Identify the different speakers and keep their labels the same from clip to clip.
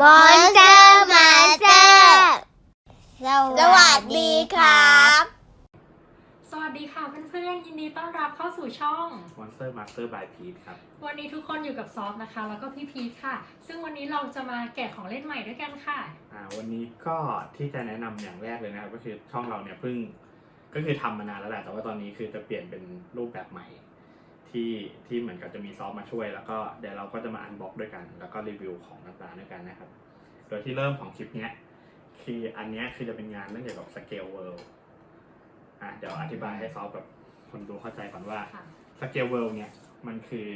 Speaker 1: มอนเตอร์มาสเตอร์สวัสดีครับ
Speaker 2: สวัสดีค่ะเพื่อนๆ ยินดีต้อนรับเข้าสู่ช่อง
Speaker 3: Monster Master by Pete ครับ
Speaker 2: วันนี้ทุกคนอยู่กับซอฟนะคะ แล้วก็พี่พีทค่ะ ซึ่งวันนี้เราจะมาแกะของเล่นใหม่ด้วยกันค่ะ
Speaker 3: อ่า วันนี้ก็ที่จะแนะนำอย่างแรกเลยนะครับ ก็คือช่องเราเนี่ยเพิ่ง ก็คือทำมานานแล้วแหละ แต่ว่าตอนนี้คือจะเปลี่ยนเป็นรูปแบบใหม่ ที่ที่เหมือนกับจะมีซอฟต์มาช่วย แล้วก็เดี๋ยวเราก็จะมาอันบ็อกด้วยกัน แล้วก็รีวิวของต่างๆด้วยกันนะครับ โดยที่เริ่มของคลิปเนี้ยคืออันเนี้ยคือจะเป็นงานเรื่องเกี่ยวกับสเกลเวิลด์อะเดี๋ยวอธิบายให้ซอฟต์กับคนดูเข้าใจก่อนว่า
Speaker 2: ค่ะ
Speaker 3: สเกลเวิลด์เนี่ยมันคือ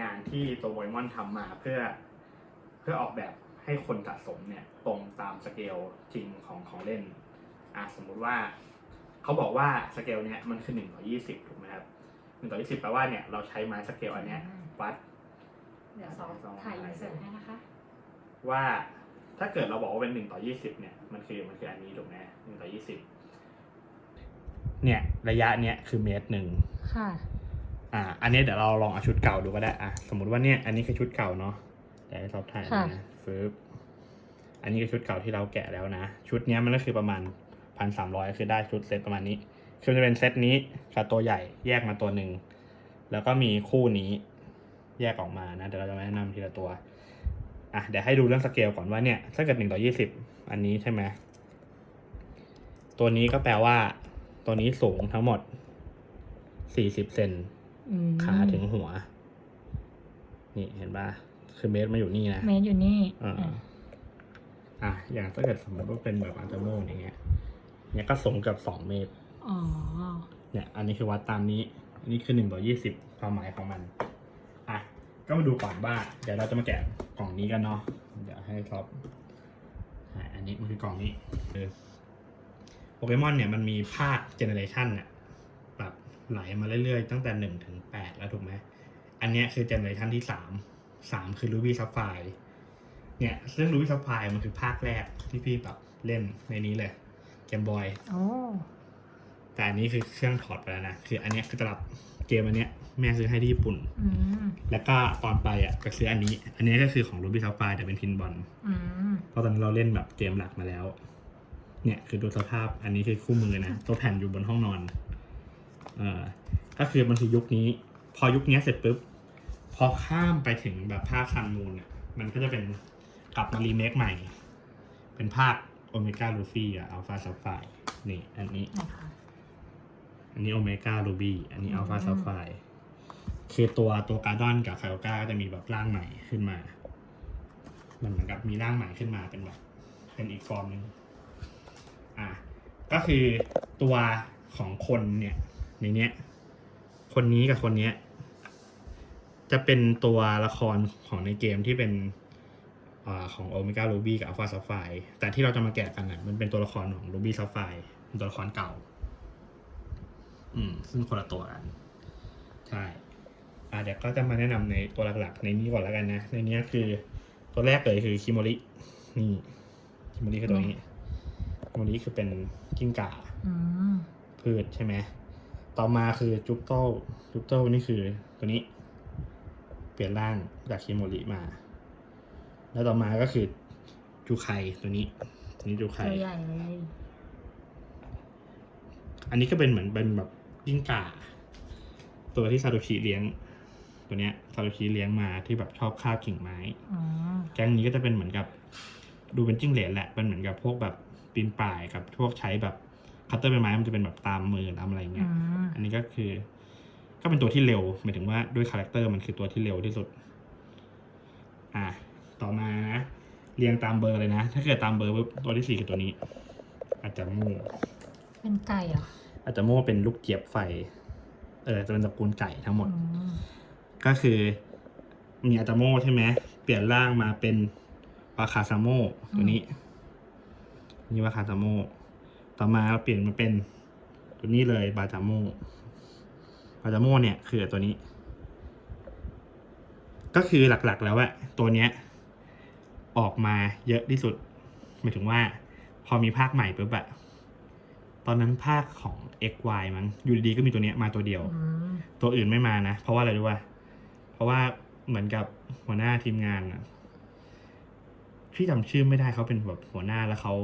Speaker 3: งานที่ตัวโปเกมอนทำมาเพื่อเพื่อออกแบบให้คนสะสมเนี่ยตรงตามสเกลจริงของของเล่นอะสมมุติว่าเขาบอกว่าสเกลเนี่ยมันคือหนึ่งต่อยี่สิบถูกไหมครับ หนึ่งต่อยี่สิบแปลว่าเนี่ยเราใช้ไม้สเกลอันเนี้ยวัด
Speaker 2: เดี๋ยวซอฟถ่ายอินเสิร์ตให้นะคะ
Speaker 3: ว่าถ้าเกิดเราบอกว่าเป็นหนึ่งต่อยี่สิบเนี่ยมันคือมันคืออันนี้ถูกไหมหนึ่งต่อยี่สิบเนี่ยระยะเนี่ยคือเมตรหนึ่ง
Speaker 2: ค่ะ
Speaker 3: อ่า อันนี้เดี๋ยวเราลองเอาชุดเก่าดูก็ได้อะสมมติว่าเนี่ยอันนี้คือชุดเก่าเนาะเดี๋ยวให้สอบถ่าย
Speaker 2: ค่ะ
Speaker 3: นะฟึบอันนี้คือชุดเก่าที่เราแกะแล้วนะ ชุดเนี้ยมันก็คือประมาณพันสามร้อยคือได้ชุดเซตประมาณนี้ คือมันจะเป็นเซตนี้กับตัวใหญ่แยกมาตัวหนึ่ง แล้วก็มีคู่นี้แยกออกมานะเดี๋ยวเราจะมาแนะนำทีละตัวอะเดี๋ยวให้ดูเรื่องสเกลก่อนว่าเนี่ยถ้าเกิดหนึ่งต่อยี่สิบอันนี้ใช่ไหมตัวนี้ก็แปลว่า ตัวนี้สูงทั้งหมดสี่สิบเซน
Speaker 2: อืม
Speaker 3: ขาถึงหัว นี่เห็นปะคือเมตรมาอยู่นี่นะ
Speaker 2: เมตรอยู่นี่
Speaker 3: อ่าอะอย่างถ้าเกิดสมมติว่าเป็นแบบอันตโมอย่างเงี้ยเนี่ยก็สูงเกับสองเมตร
Speaker 2: อ๋อ
Speaker 3: เนี่ยอันนี้คือวัดตามนี้ อันนี้คือหนึ่งต่อยี่สิบความหมายของมัน อะ ก็มาดูก่อนว่า เดี๋ยวเราจะมาแกะกล่องนี้กันเนาะ เดี๋ยวให้ท็อปอะอันนี้มันคือกล่องนี้คือโปเกมอนเนี่ยมันมีภาคเจเนเรชันเนี่ยแบบไหลมาเรื่อยๆ ตั้งแต่หนึ่งถึงแปดแล้วถูกไหม อันเนี้ยคือเจเนอเรชันที่สาม สามคือ Ruby Sapphire เนี่ยซึ่ง Ruby Sapphire มันคือภาคแรกที่พี่แบบเล่นในนี้เลย เกมบอย
Speaker 2: โอ้
Speaker 3: แต่อันนี้คือเครื่องถอดไปแล้วนะ คืออันเนี้ยคือตลับเกมอันเนี้ยแม่ซื้อให้ที่ญี่ปุ่น
Speaker 2: อืม
Speaker 3: แล้วก็ตอนไปอะไปซื้ออันนี้ อันนี้ก็คือของ Ruby Sapphire แต่เป็นพินบอล
Speaker 2: อืม
Speaker 3: เพราะตอนนั้นเราเล่นแบบเกมหลักมาแล้ว เนี่ยคือดูสภาพ อันนี้คือคู่มือนะ ตัวแผ่นอยู่บนห้องนอน เอ่อ ก็คือมันคือยุคนี้ พอยุคนี้เสร็จปุ๊บ พอข้ามไปถึงแบบภาคซันมูนเนี่ยมันก็จะเป็นกลับมารีเมคใหม่ เป็นภาคโอเมก้าลูฟี่อะอัลฟาซัฟไฟนี่ อันนี้
Speaker 2: นะคะ
Speaker 3: อันนี้โอเมก้าลูบี้อันนี้
Speaker 2: อื
Speaker 3: อั
Speaker 2: ม
Speaker 3: ลฟาซัฟไฟคือตัวตัวการ์ดอนกับไคโอก้าก็จะมีแบบร่างใหม่ขึ้นมา มันเหมือนกับมีร่างใหม่ขึ้นมาเป็นแบบเป็นอีกฟอร์มหนึ่งอะก็คือตัวของคนเนี่ยในเนี้ย คนนี้กับคนเนี้ย จะเป็นตัวละครของในเกมที่เป็นอาของโอเมก้า u ูบี้กับอัลฟาซัฟไฟแต่ที่เราจะมาแกะกันน่ะมันเป็นตัวละครของ u ูบี้ซัฟไฟเป็นตัวละครเก่า อืม ซึ่งคนละตัวกัน ใช่อ่าเดี๋ยวก็จะมาแนะนำในตัวหลักๆ ในนี้ก่อนแล้วกันนะ ในนี้คือตัวแรกเลยคือคิโมริ นี่คิโมริคือตัวนี้คิโมริคือเป็นกิ้งก่า
Speaker 2: อืม
Speaker 3: พืชใช่ไหม ต่อมาคือจุ๊บโต้จุ๊บโต้นี่คือตัวนี้ เปลี่ยนร่างจากคิโมริมา แล้วต่อมาก็คือจูไคตัวนี้ ตัวนี้จูไค
Speaker 2: ตัวใหญ่เลย
Speaker 3: อันนี้ก็เป็นเหมือนเป็นแบบ กิ้งก่า ตัวที่ซาโตชิเลี้ยง ตัวเนี้ยซาโตชิเลี้ยงมาที่แบบชอบคาบกิ่งไม้
Speaker 2: อ๋อ
Speaker 3: แก๊งนี้ก็จะเป็นเหมือนกับ ดูเป็นจิ้งเหลนแหละเป็นเหมือนกับพวกแบบปีนป่ายกับพวกใช้แบบคัตเตอร์ใบไม้มันจะเป็นแบบตามมือตามอะไรเงี้
Speaker 2: อื
Speaker 3: ย
Speaker 2: ม
Speaker 3: อันนี้ก็คือ ก็เป็นตัวที่เร็วหมายถึงว่าด้วยคาแรคเตอร์มันคือตัวที่เร็วที่สุด อะต่อมานะเรียงตามเบอร์เลยนะ ถ้าเกิดตามเบอร์ปุ๊บตัวที่สี่คือตัวนี้ อาจจะโม่
Speaker 2: เป็นไก่เหรอ
Speaker 3: อาจจะโม่เป็นลูกเจี๊ยบไฟ เออจะเป็นตระกูลไก่ทั้งหมด
Speaker 2: อืม
Speaker 3: ก็คือมีอาตาโมใช่ไหมเปลี่ยนร่างมาเป็นวาคาซาโมตัวนี้ นี่วาคาซาโมต่อมาเปลี่ยนมาเป็นตัวนี้เลยบาจาโมบาจาโมเนี่ยคือตัวนี้ ก็คือหลักๆแล้วอะตัวเนี้ย ออกมาเยอะที่สุดหมายถึงว่า พอมีภาคใหม่ปุ๊บอะ ตอนนั้นภาคของ XY มั้งอยู่ดีๆก็มีตัวเนี้ยมาตัวเดียว
Speaker 2: อืม
Speaker 3: ตัวอื่นไม่มานะ เพราะว่าอะไรรู้ป่ะเพราะว่าเหมือนกับหัวหน้าทีมงานอะพี่จำชื่อไม่ได้เขาเป็นแบบหัวหน้าแล้วเขา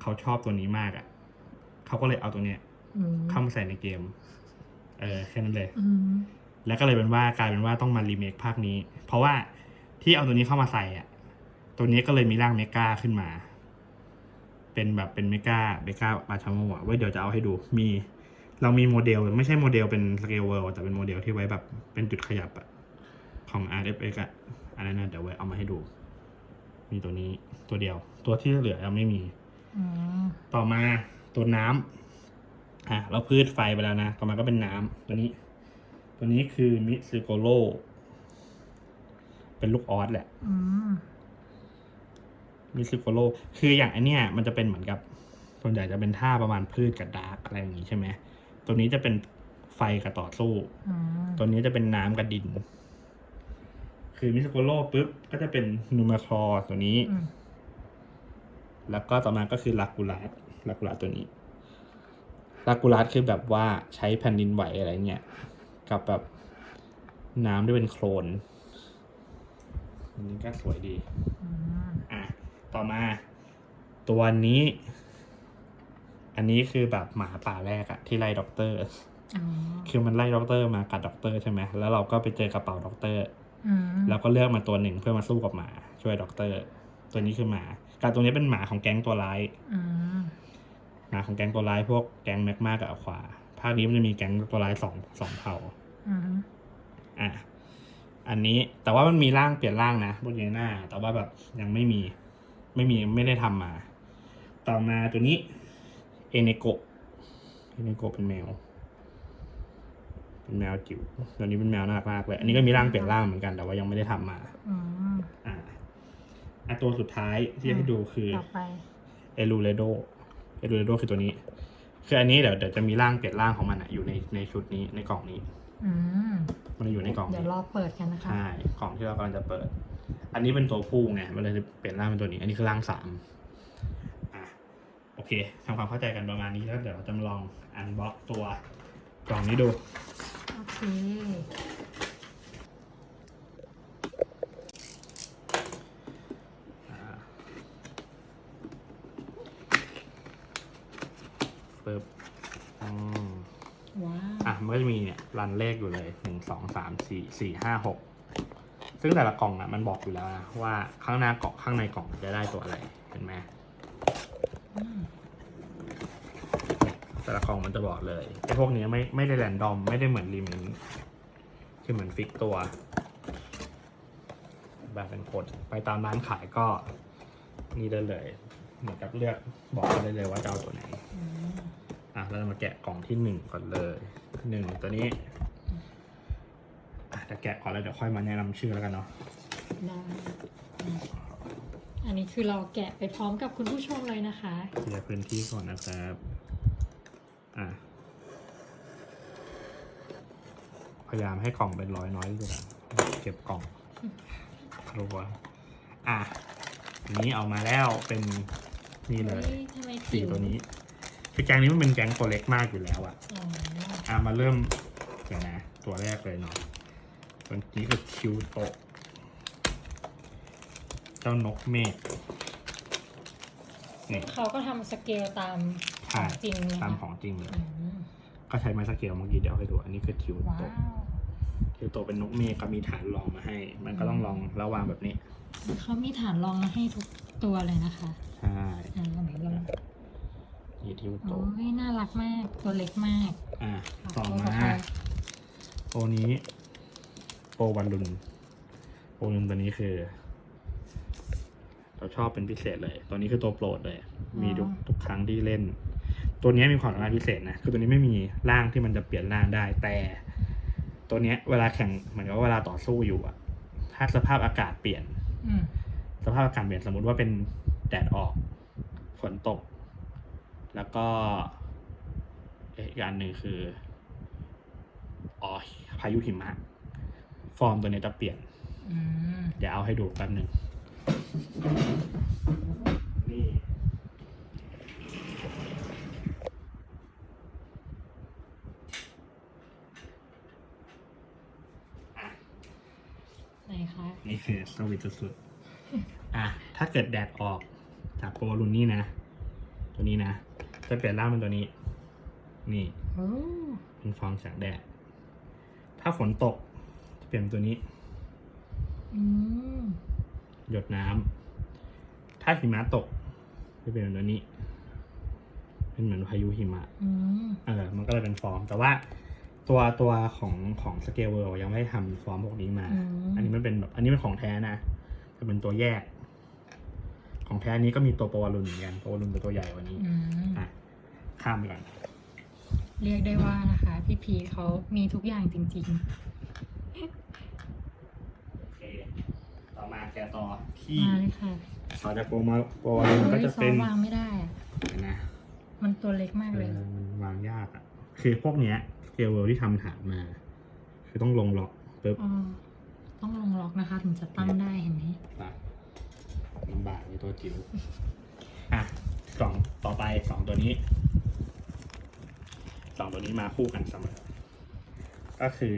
Speaker 3: เขาชอบตัวนี้มากอะ่ะเขาก็เลยเอาตัวเนี้ย
Speaker 2: อืม
Speaker 3: เข้ามาใส่ในเกม เออแค่นั้นเลย
Speaker 2: อืม
Speaker 3: แล้วก็เลยเป็นว่ากลายเป็นว่าต้องมารีเมคภาคนี้ เพราะว่าที่เอาตัวนี้เข้ามาใส่อะ ตัวนี้ก็เลยมีร่างเมกาขึ้นมา เป็นแบบเป็นเมกาเมกาอาชาโมะไว้เดี๋ยวจะเอาให้ดูมี เรามีโมเดลไม่ใช่โมเดลเป็นสเกลเวิลแต่เป็นโมเดลที่ไว้แบบเป็นจุดขยับอะของ RFX อะอันนั้นนะเดี๋ยวไว้เอามาให้ดู มีตัวนี้ตัวเดียว ตัวที่เหลือยังไม่มี
Speaker 2: อืม
Speaker 3: ต่อมาตัวน้ำอะเราพืชไฟไปแล้วนะต่อมาก็เป็นน้ำตัวนี้ ตัวนี้คือมิซิโกโลเป็นลูกออสแหละ
Speaker 2: อื ม
Speaker 3: มิซิโกโลคืออย่างอันเนี้ยมันจะเป็นเหมือนกับ ส่วนใหญ่จะเป็นท่าประมาณพืชกับดาร์กอะไรอย่างงี้ใช่ไหมตัวนี้จะเป็นไฟกับต่อสู้
Speaker 2: อืม
Speaker 3: ตัวนี้จะเป็นน้ำกับดิน คือมิซิโกโลปุ๊บก็จะเป็นนูมาคลอตัวนี้
Speaker 2: อืม
Speaker 3: แล้วก็ต่อมาก็คือลากูลัสลากูลัสตัวนี้ลากูลัสคือแบบว่าใช้แผ่นดินไหวอะไรเงี้ย กับแบบน้ำที่เป็นโคลนอันนี้ก็สวยดี
Speaker 2: อืม
Speaker 3: อะ ต่อมา ตัวนี้ อันนี้คือแบบหมาป่าแรกอะที่ไล่ด็อกเตอร์
Speaker 2: อ๋อ
Speaker 3: คือมันไล่ด็อกเตอร์มากัดด็อกเตอร์ใช่ไหมแล้วเราก็ไปเจอกระเป๋าด็อกเตอร์
Speaker 2: อืม
Speaker 3: แล้วก็เลือกมาตัวหนึ่งเพื่อมาสู้กับหมา ช่วยด็อกเตอร์ ตัวนี้คือหมาการตัวนี้เป็นหมาของแก๊งตัวร้าย
Speaker 2: อืม
Speaker 3: หมาของแก๊งตัวร้ายพวกแก๊งแม็กมากับอควาภาคนี้มันจะมีแก๊งตัวร้ายสองสองเผ่า
Speaker 2: อืม
Speaker 3: อะอันนี้แต่ว่ามันมีร่างเปลี่ยนร่างนะบนเยหน้าแต่ว่าแบบยังไม่มี ไม่มีไม่ได้ทำมา ต่อมาตัวนี้เอเนโกเอเนโกเป็นแมว เป็นแมวจิ๋วตัวนี้เป็นแมวน่ารักมากเลย อันนี้ก็มีร่างเปลี่ยนร่างเหมือนกันแต่ว่ายังไม่ได้ทำมา
Speaker 2: อืม
Speaker 3: อะอะตัวสุดท้ายที่จะให้ดูคือ
Speaker 2: ต่อไป
Speaker 3: เอลูเรโดเอลูเรโดคือตัวนี้ คืออันนี้เดี๋ยวเดี๋ยวจะมีร่างเปลี่ยนร่างของมันอะอยู่ในในชุดนี้ในกล่องนี้
Speaker 2: อืม
Speaker 3: มันจะอยู่ในกล่อง
Speaker 2: เดี๋ยว
Speaker 3: นี้
Speaker 2: รอเปิดกันนะคะ
Speaker 3: ใช่กล่องที่เรากำลังจะเปิด อันนี้เป็นตัวผู้ไง มันเลยเปลี่ยนร่างเป็นตัวนี้ อันนี้คือร่างสามอะโอเคทำความเข้าใจกันประมาณนี้แล้วเดี๋ยวเราจะมาลองอันบ็อกตัวกล่องนี้ดู
Speaker 2: โอเค
Speaker 3: อ่าปึ๊บอืม
Speaker 2: ว้าว
Speaker 3: อะ มันก็จะมีเนี่ยรันเลขอยู่เลยหนึ่งสองสามสี่สี่ห้าหก ซึ่งแต่ละกล่องอะมันบอกอยู่แล้วนะว่าข้างหน้ากล่องข้างในกล่องจะได้ตัวอะไรเห็นไหมแต่ละกล่องมันจะบอกเลยไอ้พวกนี้ไม่ไม่ได้แรนดอมไม่ได้เหมือนรีมินคือเหมือนฟิกตัว แบบเป็นกดไปตามร้านขายก็นี่ได้เลย เหมือนกับเลือกบอกได้เลยว่าจะเอาตัวไหน
Speaker 2: อะ
Speaker 3: เราจะมาแกะกล่องที่หนึ่งก่อนเลยหนึ่งตัวนี้ จะแกะก่อนแล้วเดี๋ยวค่อยมาแนะนำชื่อแล้วกันเนาะ
Speaker 2: ได้อืมอันนี้คือเราแกะไปพร้อมกับคุณผู้ชมเลยนะคะ
Speaker 3: เคลียร์พื้นที่ก่อนนะครับอะพยายามให้กล่องเป็นร้อยน้อยที่สุดอะเก็บกล่องรัวอะอันนี้เอามาแล้วเป็นนี่เลย
Speaker 2: ฮ้ทำไม
Speaker 3: สี่
Speaker 2: จิ๋
Speaker 3: ตัวนี้คือแกงนี้มันเป็นแกงตัวเล็กมากอยู่แล้วอะ
Speaker 2: อ๋อ
Speaker 3: อะมาเริ่มเดี๋ยวนะ ตัวแรกเลยเนาะ ตัวนี้คือคิวโตะเจ้านกเมฆนี่
Speaker 2: เขาก็ทำสเกลตามข
Speaker 3: ใช่
Speaker 2: องจริงนะ
Speaker 3: ตาม
Speaker 2: คะ
Speaker 3: ของจริงเลย
Speaker 2: อืม
Speaker 3: ก็ใช้ไม้สเกลเมื่อกี้เดี๋ยวเอาให้ดู อันนี้คือคิว
Speaker 2: ว้า
Speaker 3: โตะ
Speaker 2: ว
Speaker 3: คิวโตะเป็นนกเมฆก็มีฐานรองมาให้ มันก็ต้องลองระวางแบบนี้
Speaker 2: เขามีฐานรองมาให้ทุกตัวเลยนะคะ
Speaker 3: ใช่
Speaker 2: อ่าไหนลอง
Speaker 3: นี่คิว
Speaker 2: โอ้
Speaker 3: โตะ
Speaker 2: ยน่ารักมาก ตัวเล็กมาก
Speaker 3: อะ
Speaker 2: ค่ะ
Speaker 3: ต่อ
Speaker 2: ตัว
Speaker 3: มา
Speaker 2: ต่อไป
Speaker 3: โปรนี้โปร วันลุนโปรลุนตัวนี้คือ เราชอบเป็นพิเศษเลย ตัวนี้คือตัวโปรดเลย มีทุกทุกครั้งที่เล่น ตัวนี้มีความสามารถพิเศษนะ คือตัวนี้ไม่มีร่างที่มันจะเปลี่ยนร่างได้ แต่ ตัวเนี้ยเวลาแข่งเหมือนกับว่าเวลาต่อสู้อยู่อะถ้าสภาพอากาศเปลี่ยน
Speaker 2: อืม
Speaker 3: สภาพอากาศเปลี่ยนสมมติว่าเป็นแดดออก ฝนตก แล้วก็เอ๊ะอีกอันหนึ่งคืออ๋อพายุหิมะ ฟอร์มตัวเนี้ยจะเปลี่ยน
Speaker 2: อืม
Speaker 3: เดี๋ยวเอาให้ดูแป๊บหนึ่งนี่
Speaker 2: ไหนคะ
Speaker 3: นี่คือสวิตช์สุดๆอะ ถ้าถ้าเกิดแดดออกจากโปรลุนนี่นะ ตัวนี้นะ จะเปลี่ยนร่างเป็นตัวนี้ นี่
Speaker 2: โอ้
Speaker 3: เป็นฟองแสงแดด ถ้าฝนตกจะ เปลี่ยนเป็นตัวนี้
Speaker 2: อืม
Speaker 3: หยดน้ำถ้าหิมะตกจะเปลี่ยนเป็นตัวนี้ เป็นเหมือนพายุหิมะ
Speaker 2: อืม
Speaker 3: เออ มันก็เลยเป็นฟอร์ม แต่ว่าตัวตัวของของสเกลเวลยังไม่ได้ทำฟอร์มพวกนี้มา
Speaker 2: อืม
Speaker 3: อันนี้มันเป็นแบบ อันนี้เป็นของแท้นะจะเป็นตัวแยก ของแท้นี้ก็มีตัวโปรวารุนเหมือนกันโปรวารุนเป็นตัวใหญ่กว่านี้
Speaker 2: อืม
Speaker 3: อะ ข้ามไปก่อน
Speaker 2: เรียกได้ว่านะคะ พี่พีเขามีทุกอย่างจริง
Speaker 3: โอเค ต่อมาแกะต่อ
Speaker 2: ๆ
Speaker 3: ที่
Speaker 2: มาเลยค่ะ
Speaker 3: ต่อจากโปรมาโปรวารุนก็
Speaker 2: เฮ้ย
Speaker 3: จะ
Speaker 2: ซอ
Speaker 3: เป็น
Speaker 2: วางไม่ได้อะ
Speaker 3: นะ
Speaker 2: มันตัวเล็กมาก
Speaker 3: เอ
Speaker 2: เลย
Speaker 3: อมันวางยากอะคือพวกเนี้ยสเกลเวลที่ทำฐานมา คือต้องลงล็อกปุ๊บ
Speaker 2: อ๋อ ต้องลงล็อกนะคะถึงจะตั้งได้เห็นไหม
Speaker 3: ปะลำบากในตัวจิ๋วอะกล่องต่อไปสองตัวนี้สองตัวนี้มาคู่กันเสมอก็คือ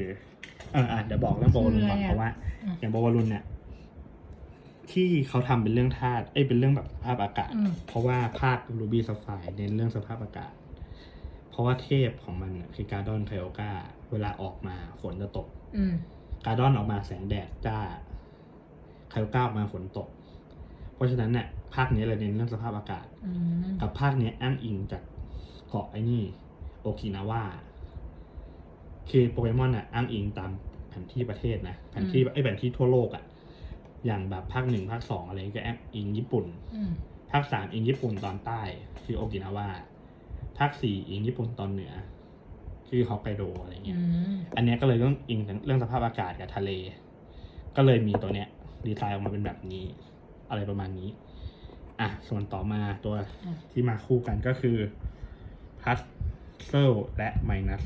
Speaker 3: เอออะเดี๋ยวบอกเรื่องโบวารุนก่อนเพราะว่าอย่างโบวารุนเนี่ย ที่เขาทำเป็นเรื่องธาตุเอ้ยเป็นเรื่องแบบสภาพอากาศ
Speaker 2: อืม
Speaker 3: เพราะว่าภาครูบี้ซัฟไฟเน้นเรื่องสภาพอากาศ เพราะว่าเทพของมันน่ะคือการดอนไคโอกาเวลาออกมาฝนจะตก
Speaker 2: อืม
Speaker 3: การดอนออกมาแสงแดดจ้าไคโอกาออกมาฝนตก เพราะฉะนั้นเนี่ยภาคนี้เลยเน้นเรื่องสภาพอากาศ
Speaker 2: อืม
Speaker 3: กับภาคนี้อ้างอิงจากเกาะไอ้นี่ โอกินาวาคือโปเกมอนน่ะอ้างอิงตามแผนที่ประเทศนะแผนที่ไอ้ยแผนที่ทั่วโลกอะ อย่างแบบภาคหนึ่งภาคสองอะไรก็อ้างอิงญี่ปุ่น
Speaker 2: อืม
Speaker 3: ภาคสามอิงญี่ปุ่นตอนใต้คือโอกินาวาภาคสี่อิงญี่ปุ่นตอนเหนือ คือฮอกไกโดอะไร
Speaker 2: อื
Speaker 3: เงี้ย
Speaker 2: ม
Speaker 3: อันเนี้ยก็เลยต้องอิงเรื่องสภาพอากาศกับทะเล ก็เลยมีตัวเนี้ยดีไซน์ออกมาเป็นแบบนี้ อะไรประมาณนี้ อะ ส่วนต่อมาตัว
Speaker 2: อะ
Speaker 3: ที่มาคู่กันก็คือพัสเซลและไมนัส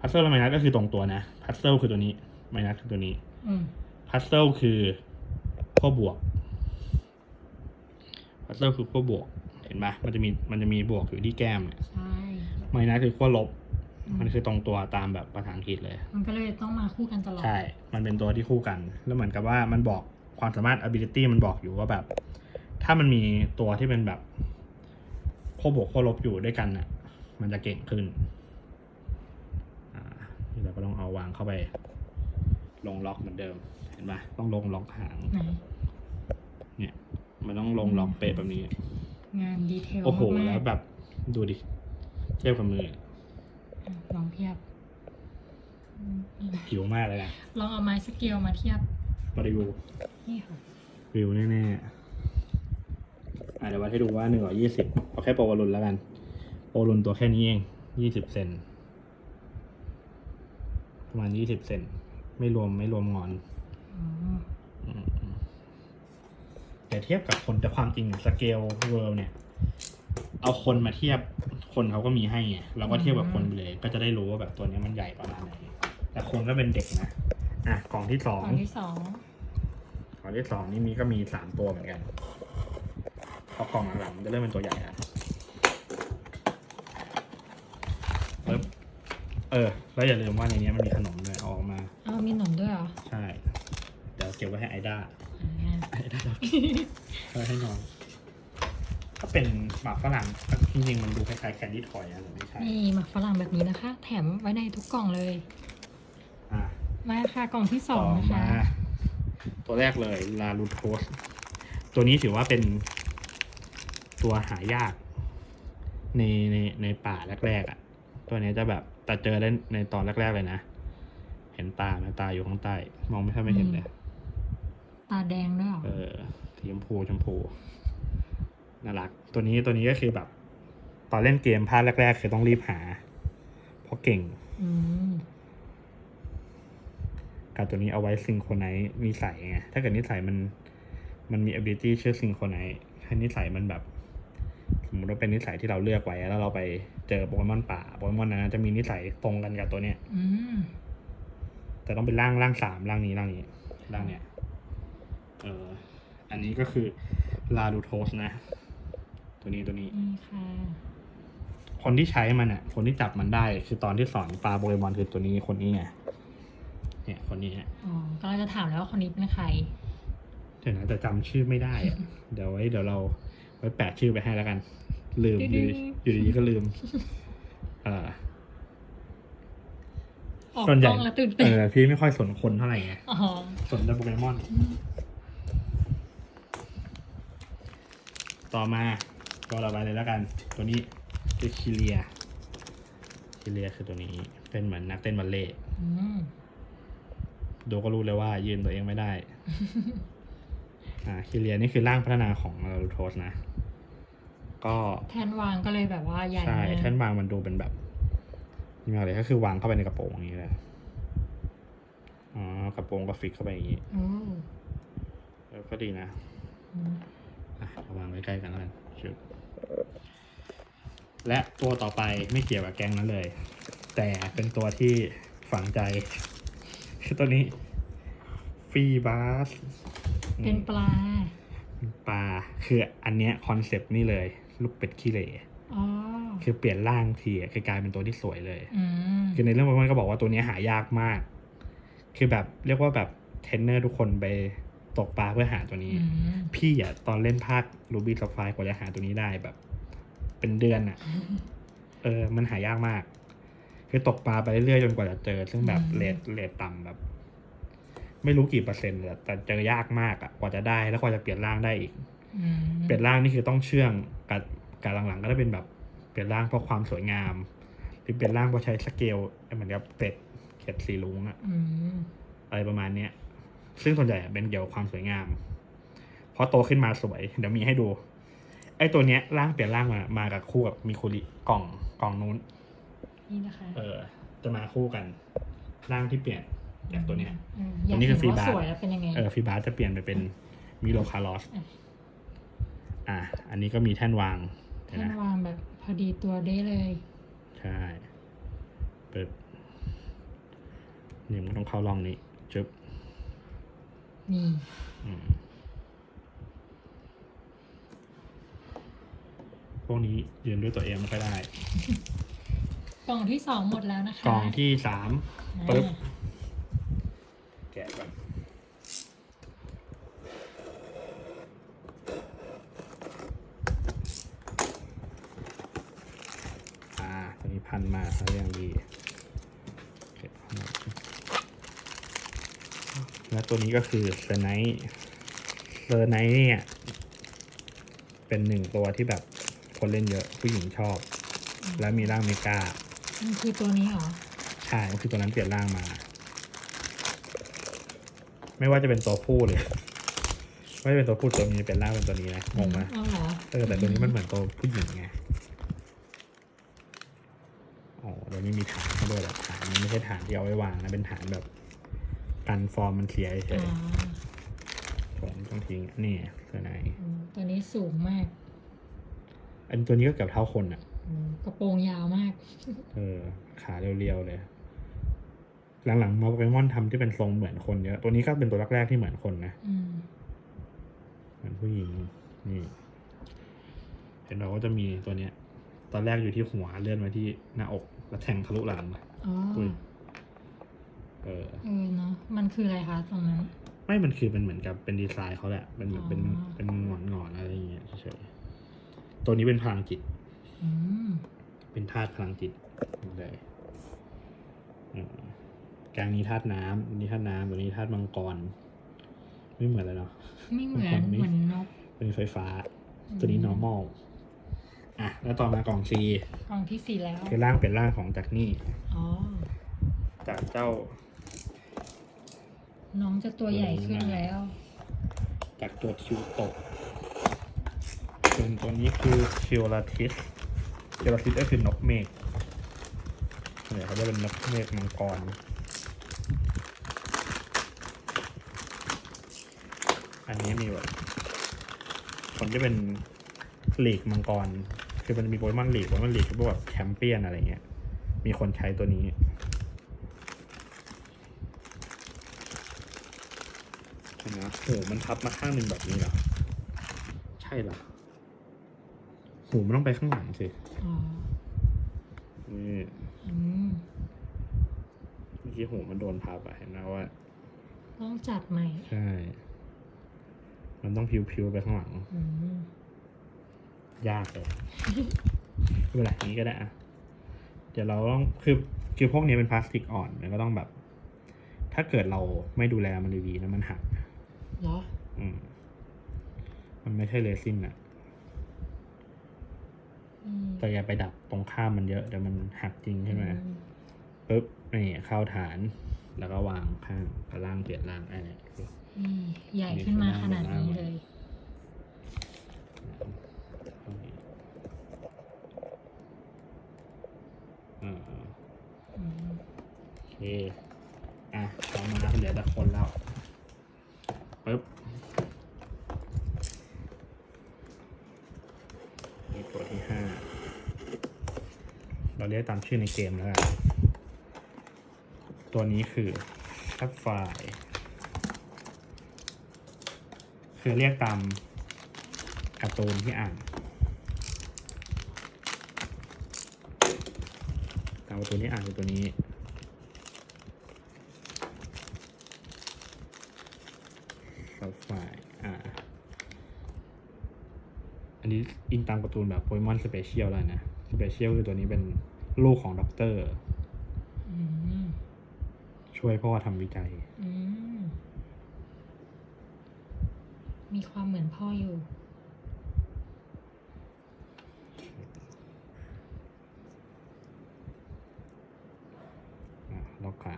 Speaker 3: พัสเซลและไมนัสก็คือตรงตัวนะพัสเซลคือตัวนี้ไมนัสคือตัวนี้
Speaker 2: อืม
Speaker 3: พัซเซิลคือขั้วบวกพัซเซิลคือขั้วบวก เห็นปะมันจะมีมันจะมีบวกอยู่ที่แก้มเนี่ย
Speaker 2: ใช่
Speaker 3: ไมนัสคือขั้วลบ
Speaker 2: อืม
Speaker 3: มันคือตรงตัวตามแบบภาษาอังกฤษเลย
Speaker 2: มันก็เลยต้องมาคู่กันตลอด
Speaker 3: ใช่ มันเป็นตัวที่คู่กัน แล้วเหมือนกับว่ามันบอกความสามารถ ability มันบอกอยู่ว่าแบบ ถ้ามันมีตัวที่เป็นแบบขั้วบวกขั้วลบอยู่ด้วยกันน่ะ มันจะเก่งขึ้น อ่านี่เราก็ต้องเอาวางเข้าไป ลงล็อกเหมือนเดิม เห็นปะต้องลงล็อกหาง
Speaker 2: ไหน
Speaker 3: เนี่ย มันต้องลงล็อกเป๊ะแบบนี้
Speaker 2: งานดีเทล
Speaker 3: โอ้โห
Speaker 2: มากๆ
Speaker 3: แล้วแบบดูดิ เทียบกับมือ
Speaker 2: อะลองเทียบอืม
Speaker 3: ผิวมากเลยนะ
Speaker 2: ลองเอาไม้สเกลมาเทียบ
Speaker 3: มารีวิว
Speaker 2: นี่ค่ะ
Speaker 3: วิวแน่ๆอะเดี๋ยววัดให้ดูว่าหนึ่งร้อยี่สิบเอาแค่โปรวารุนแล้วกัน โปรวารุนตัวแค่นี้เองยี่สิบเซนประมาณยี่สิบเซน ไม่รวมไม่รวมงอน
Speaker 2: อ๋อ
Speaker 3: อืมแต่เทียบกับคนแต่ความจริงสเกลเวิร์เนี่ย เอาคนมาเทียบคนเขาก็มีให้ไงเราก็เทียบกับคนไปเลย ก็จะได้รู้ว่าแบบตัวเนี้ยมันใหญ่ประมาณไหนแต่คนก็เป็นเด็กนะอะกล่องที่สอง
Speaker 2: กล่องที่สอง
Speaker 3: กล่องที่สองนี่มีก็มีสามตัวเหมือนกันพอกล่องหลังๆมันจะเริ่มเป็นตัวใหญ่แล้วปึ๊บเออ แล้วอย่าลืมว่าในนี้มันมีขนมด้วยเอาออก มา
Speaker 2: เอามีหนมด้วยเหรอ
Speaker 3: ใช่ เดี๋ยวเก็บไว้ให้ไอด้า
Speaker 2: อ่า
Speaker 3: ไอด้าเอาไว้ให้น้องถ้าเป็นหมากฝรั่งจริงๆมันดูคล้ายๆแคนดี้ทอยนะแต่ไม่ใช่
Speaker 2: นี่หมักฝรั่งแบบนี้นะคะ แถมไว้ในทุกกล่องเลย
Speaker 3: อะ
Speaker 2: มาค่ะกล่องที่สองนะคะ
Speaker 3: มา ตัวแรกเลยลาลูโทส ตัวนี้ถือว่าเป็นตัวหายาก ในในในป่าแรกๆอะ ตัวนี้จะแบบแต่เจอได้ในตอนแรก ๆ เลยนะ เห็นตาไหมตาอยู่ข้างใต้ มองไม่ค่อยไม่เห็นเลย
Speaker 2: ตาแดงด้วยเหรอ
Speaker 3: เออสีชมพูชมพูน่ารัก ตัวนี้ตัวนี้ก็คือแบบ ตอนเล่นเกมภาคแรกๆคือต้องรีบหา เพราะเก่ง
Speaker 2: อืม
Speaker 3: กับตัวนี้เอาไว้ซิงโครไนซ์นิสัยไงถ้าเกิดนิสัยมันมันมี ability ชื่อซิงโครไนซ์ให้นิสัยมันแบบ สมมติว่าเป็นนิสัยที่เราเลือกไว้แล้วเราไปเจอโปเกมอนป่าโปเกมอนนั้นจะมีนิสัยตรงกันกับตัวเนี้ย
Speaker 2: อืม
Speaker 3: แต่ต้องเป็นร่างร่างสามร่างนี้ร่างนี้ร่างเนี้ยเอออันนี้ก็คือลาดูโทสนะ ตัวนี้ตัวนี้
Speaker 2: นี่ค่ะ
Speaker 3: คนที่ใช้มันอะ คนที่จับมันได้ คือตอนที่สอนปลาโปเกมอนคือตัวนี้คนนี้ไงเนี่ย คนนี้ฮะ
Speaker 2: อ๋อกำลังจะถามแล้วว่าคนนี้เป็นใคร
Speaker 3: เดี๋ยวนะแต่จำชื่อไม่ได้อะเดี๋ยวไว้เดี๋ยวเราไว้แปะชื่อไปให้แล้วกัน ลืมอยู่ดีอยู่ดีๆก็ลืมเออ
Speaker 2: ออก
Speaker 3: ส่วนให
Speaker 2: ก
Speaker 3: ญ่
Speaker 2: ล้องแล้วตื่น
Speaker 3: เอ
Speaker 2: เต้น
Speaker 3: อพี่ไม่ค่อยสนคนเท่าไหร่ไง
Speaker 2: อ๋อ
Speaker 3: สนแต่โปเกมอน ต่อมาตัวเราไปเลยแล้วกัน ตัวนี้คือคิเลียคิเลียคือตัวนี้ เป็นเหมือนนักเต้นบัลเล่ต์
Speaker 2: อืม
Speaker 3: ดูก็รู้เลยว่ายืนตัวเองไม่ได้ อ่าคิเลียนี่คือร่างพัฒนาของนารูโทสนะ ก็
Speaker 2: แทนวางก็เลยแบบว่าใหญ่
Speaker 3: ใช่
Speaker 2: มาก
Speaker 3: แท่นวางมันดูเป็นแบบ นี่มากเลยก็คือวางเข้าไปในกระโปรงอย่างนี้เลยอ๋อกระโปรงก็ฟิกเข้าไปอย่างนี้
Speaker 2: โอ้
Speaker 3: แล้วก็ดีนะ
Speaker 2: อืม
Speaker 3: อะเอาวางไว้ใกล้กันแล้วกันชึบและตัวต่อไปไม่เกี่ยวกับแก๊งนั้นเลย แต่เป็นตัวที่ฝังใจ คือตัวนี้ฟีบาส
Speaker 2: เป็นปลา
Speaker 3: ปลา คืออันเนี้ยคอนเซปต์นี่เลย ลูกเป็ดขี้เหร่
Speaker 2: อ๋อ
Speaker 3: คือเปลี่ยนร่างทีอะคือกลายเป็นตัวที่สวยเลย
Speaker 2: อืม
Speaker 3: คือในเรื่องมันก็บอกว่าตัวเนี้ยหายากมาก คือแบบเรียกว่าแบบเทรนเนอร์ทุกคนไปตกปลาเพื่อหาตัวนี้
Speaker 2: อืม
Speaker 3: พี่อะตอนเล่นภาครูบี้ a ั p ไฟกว่าจะหาตัวนี้ได้แบบ เป็นเดือนอะเออ มันหายากมาก คือตกปลาไปเรื่อยๆจนกว่าจะเจอ ซึ่งแบบเลทเลทต่ำแบบ ไม่รู้กี่เปอร์เซ็นต์เลยแต่เจอยากมากอะกว่าจะได้แล้วกว่าจะเปลี่ยนร่างได้อีก
Speaker 2: อืม
Speaker 3: เปลี่ยนร่างนี่คือต้องเชื่องกับการหลังๆ ก็จะเป็นแบบ เปลี่ยนร่างเพราะความสวยงาม หรือเปลี่ยนร่างเพราะใช้สเกลเหมือนกับเป็ดเขียดสีลุงอะ
Speaker 2: อืม
Speaker 3: อะไรประมาณเนี้ย ซึ่งส่วนใหญ่อะเป็นเกี่ยวกับความสวยงาม เพราะโตขึ้นมาสวย เดี๋ยวมีให้ดู ไอ้ตัวเนี้ยร่างเปลี่ยนร่างมา มากับคู่กับมีคุริกล่องกล่องนู้น
Speaker 2: นี่นะคะ
Speaker 3: เออ จะมาคู่กัน ร่างที่เปลี่ยนจากตัวเนี้ย
Speaker 2: อืม
Speaker 3: ตัวนี้คือ
Speaker 2: อยากเห็ว่า
Speaker 3: ฟีบาร์
Speaker 2: สวยแล้วเป็นยังไง
Speaker 3: เออฟิบาสจะเปลี่ยนไปเป็นมิโลคาร์ลอส
Speaker 2: อะ
Speaker 3: อะอันนี้ก็มีแท่นวางเห็น
Speaker 2: แท่
Speaker 3: ไห
Speaker 2: น
Speaker 3: ม
Speaker 2: วางแบบ พอดีตัวได้เลย
Speaker 3: ใช่ปึ๊บนี่มันต้องเข้าร่องนี้จึ๊บ
Speaker 2: นี่
Speaker 3: อืมพวกนี้ยืนด้วยตัวเองไม่ค่อยได้
Speaker 2: กล่องที่สองหมดแล้วนะคะ
Speaker 3: กล่องที่สามปึ๊บ
Speaker 2: อ่า
Speaker 3: แกะก่อนอ่าตัวนี้พันมาแล้วยังดีเก็บเข้ามาและ ตัวนี้ก็คือเซอร์ไนท์เซอร์ไนท์เนี่ย เป็นหนึ่งตัวที่แบบคนเล่นเยอะผู้หญิงชอบ แล้วมีร่างเมกา
Speaker 2: มันคือตัวนี้เหรอ
Speaker 3: ใช่ก็คือตัวนั้นเปลี่ยนร่างมา ไม่ว่าจะเป็นตัวผู้เลยไม่ว่าจะเป็นตัวผู้ตัวนี้เปลี่ยนร่างเป็นตัวนี้นะงงไหม
Speaker 2: อ๋อเหรอ
Speaker 3: เออแต่ตัวนี้มันเหมือนตัวผู้หญิงไงอ๋อเดี๋ยวนี้มีฐานให้ด้วยแหละฐานมันไม่ใช่ฐานที่เอาไว้วางนะเป็นฐานแบบ กันฟอร์มมันเสียเฉ
Speaker 2: อ๋
Speaker 3: ย
Speaker 2: อ
Speaker 3: ๆผมต้องทิ้งนี่ตัวไหน
Speaker 2: อืมตัวนี้สูงมาก
Speaker 3: อันตัวนี้ก็เกือบเท่าคนอะ
Speaker 2: อืมกระโปรงยาวมาก
Speaker 3: เออ ขาเรียวๆเลย หลังๆมาโปเกมอนทำที่เป็นทรงเหมือนคนเยอะ ตัวนี้ก็เป็นตัวแรกๆที่เหมือนคนนะ
Speaker 2: อืม
Speaker 3: เหมือนผู้หญิง นี่ เห็นบอกว่าจะมีตัวเนี้ย ตอนแรกอยู่ที่หัวเลื่อนมาที่หน้าอก แล้วแทงทะลุหลัง
Speaker 2: อ๋ออ
Speaker 3: อุ้ย เออ
Speaker 2: เออเนาะมันคืออะไรคะตรงนั้น
Speaker 3: ไม่มันคือเป็นเหมือนกับเป็นดีไซน์เขาแหละเป็นเหมือนเป็น
Speaker 2: อ๋อ
Speaker 3: เป็นหงอนงอนๆอะไรอย่างเงี้ยเฉยๆตัวนี้เป็นพลังจิต
Speaker 2: อืม
Speaker 3: เป็นธาตุพลังจิตเลยอืมกลางนี้ธาตุน้ำอันนี้ธาตุน้ำตัวนี้ธาตุมังกร ไม่เหมือนเลยเนาะ
Speaker 2: ไม่เหมือน
Speaker 3: ของนี่
Speaker 2: เหมือนนก
Speaker 3: เป็นไฟฟ้า ตัวนี้ normal อะ แล้วต่อมากล่องซี
Speaker 2: กล่องที่สี่แล้ว
Speaker 3: คือร่างเป็นร่างของจากนี่
Speaker 2: อ๋อ
Speaker 3: จากเจ้า
Speaker 2: น้องจะตัวใหญ่ขึ้นแล้ว
Speaker 3: จากตัวคิวโตะส่วนตัวนี้คือคิวลาทิสคิวลาทิสก็คือนกเมฆเนี่ยเขาจะเป็นนกเมฆมังกร อันนี้มีแบบคนที่เป็นหลีกมังกร คือมันมีโปเกมอนหลีกโปเกมอนหลีกคือพวกแบบแชมเปี้ยนอะไรเงี้ย มีคนใช้ตัวนี้ เห็ นไหมหูมันทับมาข้างหนึ่งแบบนี้เหรอ ใช่เหรอหูมันต้องไปข้างหลังสิ
Speaker 2: อ๋อ
Speaker 3: นี่
Speaker 2: อืม
Speaker 3: เมื่อกี้หูมันโดนทับอะเห็นไหมว่า
Speaker 2: ต้องจัดใหม่
Speaker 3: ใช่ มันต้องพิวๆไปข้างหลัง
Speaker 2: อืม
Speaker 3: ยากเลย ไม่เป็นไรอย่างนี้ก็ได้อะเดี๋ยวเราต้องคือคือพวกนี้เป็นพลาสติกอ่อนมันก็ต้องแบบ ถ้าเกิดเราไม่ดูแลมันดีๆนะมันหัก
Speaker 2: เหรอ
Speaker 3: อืม มันไม่ใช่เรซินอะ
Speaker 2: อืม
Speaker 3: แต่อย่าไปดับตรงข้ามมันเยอะเดี๋ยวมันหักจริงใช่ไหม
Speaker 2: อืม
Speaker 3: ปุ๊บนี่เข้าฐาน แล้วก็วางข้างกับล่างเปลี่ยนล่างอันนี้
Speaker 2: นี่ใหญ่ขึ้นมาขนาดนี้เลย
Speaker 3: อ่า
Speaker 2: อืม
Speaker 3: โอเค อะต่อมาเหลือแต่คนแล้วปุ๊บนี่ตัวที่ห้า เราเรียก ตามชื่อในเกมแล้วกัน ตัวนี้คือชัดไฟคือเรียกตามการ์ตูนที่อ่านตามการ์ตูนที่อ่านคือตัวนี้ซับไฟอ่า อันนี้อิงตามการ์ตูนแบบโปเกมอนสเปเชียลแล้วนะ สเปเชียลคือตัวนี้เป็น ลูกของด็อกเตอร์
Speaker 2: อืม
Speaker 3: ช่วยพ่อทำวิจัย
Speaker 2: อืมมีความเหมือนพ่ออยู่
Speaker 3: อะล็อกขา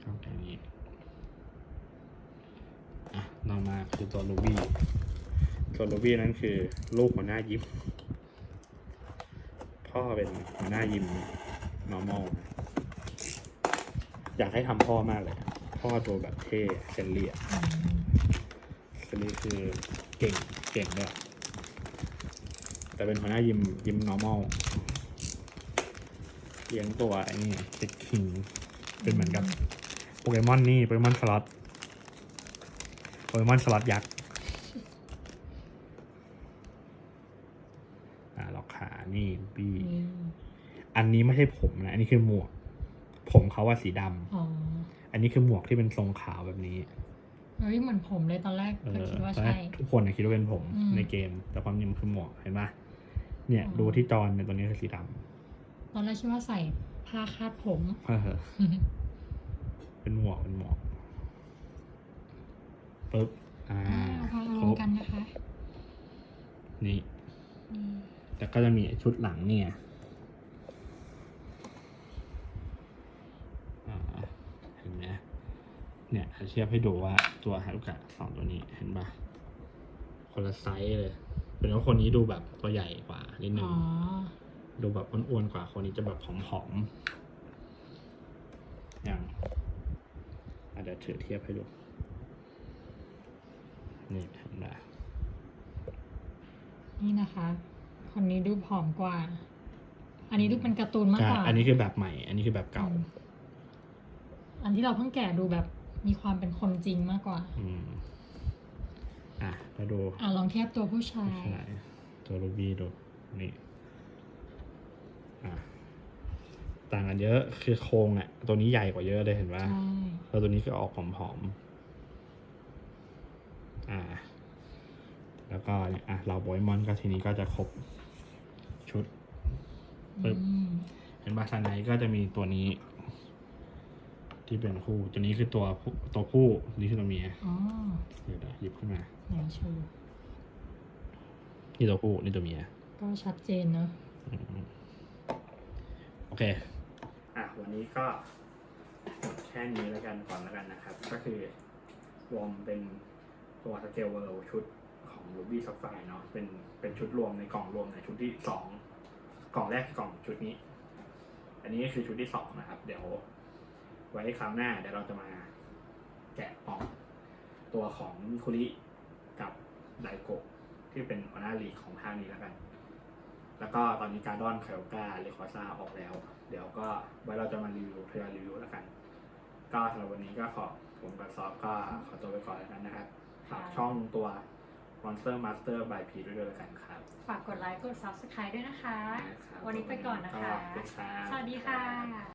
Speaker 3: เข้าแค่นี้อะต่อมาคือตัวลูบี้ ตัวลูบี้นั้นคือลูกหัวหน้ายิมพ่อ เป็นหัวหน้ายิม normal นะอยากให้ทำพ่อมากเลย พ่อตัวแบบเท่เซนเลียเซนเลียคือเก่งเก่งด้วยแต่เป็นหัวหน้ายิมยิม normal เลี้ยงตัวไอ้นี่เจ็ดคิง เป็นเหมือนกับโปเกมอนนี่โปเกมอนสล็อตโปเกมอนสล็อตยักษ์ อ่าล็อกขานี่บี
Speaker 2: อืม
Speaker 3: อันนี้ ไม่ใช่ผมนะ อันนี้คือหมวก ผมเขาว่าสีดำ
Speaker 2: อ๋อ
Speaker 3: อันนี้คือหมวกที่เป็นทรงขาวแบบนี้
Speaker 2: เฮ้ยเหมือนผมเลยตอนแรก
Speaker 3: เอ
Speaker 2: ก็
Speaker 3: อ
Speaker 2: คิดว่า
Speaker 3: ตอนแร
Speaker 2: ใช่
Speaker 3: กทุกคนน่ะคิดว่าเป็นผม
Speaker 2: อืม
Speaker 3: ในเกม แต่ความจริงมันคือหมวกเห็นปะเนี่ย
Speaker 2: อ๋อ
Speaker 3: ดูที่จอเนี่ยตัวนี้คือสีด
Speaker 2: ตอนแรกคิดว่าใส่ผ้าคาดผมำ
Speaker 3: เออเป็นหมวกเป็นหมวกปึ๊บอ่า
Speaker 2: อ่าพอ
Speaker 3: ค
Speaker 2: ร
Speaker 3: ร
Speaker 2: วม
Speaker 3: บ
Speaker 2: กันนะคะ
Speaker 3: นี่
Speaker 2: นี่
Speaker 3: แต่ก็จะมีชุดหลังเนี่ยอ่าเห็นไหม เนี่ยเทียบให้ดูว่าตัวฮารุกะสองตัวนี้เห็นปะคนละไซส์เลย เป็นว่าคนนี้ดูแบบตัวใหญ่กว่านิดนึ
Speaker 2: อ๋
Speaker 3: ง
Speaker 2: อ
Speaker 3: ดูแบบอ้วนๆกว่าคนนี้จะแบบผอมๆอย่างอะเดี๋ยวถือเทียบให้ดู นี่เห็นปะ
Speaker 2: นี่นะคะ คนนี้ดูผอมกว่า อันนี้ดูเป็นการ์ตูนมาก
Speaker 3: ใช่
Speaker 2: กว่า
Speaker 3: อันนี้คือแบบใหม่ อันนี้คือแบบเก่า
Speaker 2: อืมอันที่เราเพิ่งแกะดูแบบ มีความเป็นคนจริงมากกว่า
Speaker 3: อืมอะมาดู
Speaker 2: อะลองเทียบตัวผู้ชาย
Speaker 3: ใช่ตัวรูบี้ดูนี่อะต่างกันเยอะคือโครงอะ ตัวนี้ใหญ่กว่าเยอะเลยเห็นปะ
Speaker 2: ใช่
Speaker 3: แล้วตัวนี้ก็ออกผอมๆอ่า แล้วก็เนี่ยอะเราโบยมอนก็ทีนี้ก็จะครบชุด ปึ๊บ
Speaker 2: อืม
Speaker 3: เห็นบาซาไนก็จะมีตัวนี้ ที่เป็นคู่ ตัวนี้คือตัวผู้ตัวผู้นี่คือตัวเมีย
Speaker 2: อ๋อ
Speaker 3: เดี๋ยวเดี๋ยวหยิบขึ้นมา
Speaker 2: ไหนโชว์
Speaker 3: นี่ตัวผู้นี่ตัวเมีย
Speaker 2: ก็ชัดเจนเนอะ
Speaker 3: อืมโอเค อะวันนี้ก็แค่นี้แล้วกันก่อนแล้วกันนะครับ ก็คือรวมเป็นตัวสเกลเวิลชุดของ Ruby Sapphire เนาะเป็นเป็นชุดรวมในกล่องรวมในชุดที่สองกล่องแรกคือกล่องชุดนี้ อันนี้คือชุดที่สองนะครับ เดี๋ยว ไว้คราวหน้า เดี๋ยวเราจะมาแกะกล่องตัวของมิคุริกับไดโกะที่เป็นหัวหน้าลีกของภาคนี้แล้วกัน แล้วก็ตอนนี้การดอนไคโอกาเรคอซ่าออกแล้ว เดี๋ยวก็ไว้เราจะมารีวิวทยอยรีวิวแล้วกัน ก็สำหรับวันนี้ก็ขอผมกับซอฟก็ขอตัวไปก่อนแล้วกันนะครับฝากช่องตัว Monster Master by P ด้วยด้วยแล้วกันครับ
Speaker 2: ฝากกดไลค์ กด subscribe ด้วยนะคะ
Speaker 3: นะครับ
Speaker 2: วันนี้ไปก่อนนะคะ
Speaker 3: ขอบคุณครับ
Speaker 2: สวัสดีค่ะ